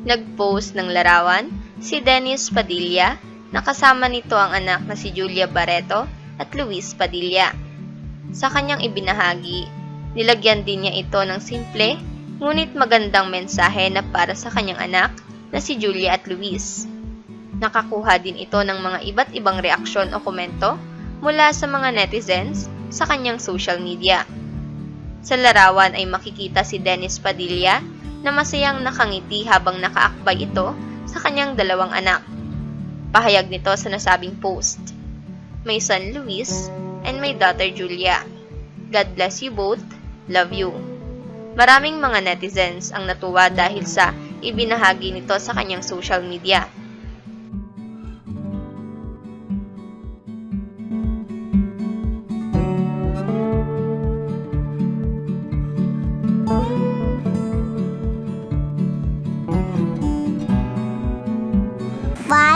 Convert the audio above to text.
Nag-post ng larawan si Dennis Padilla na kasama nito ang anak na si Julia Barreto at Luis Padilla. Sa kanyang ibinahagi, nilagyan din niya ito ng simple ngunit magandang mensahe na para sa kanyang anak na si Julia at Luis. Nakakuha din ito ng mga iba't ibang reaksyon o komento mula sa mga netizens sa kanyang social media. Sa larawan ay makikita si Dennis Padilla na masayang nakangiti habang nakaakbay ito sa kanyang dalawang anak. Pahayag nito sa nasabing post. My son Luis and my daughter Julia. God bless you both. Love you. Maraming mga netizens ang natuwa dahil sa ibinahagi nito sa kanyang social media.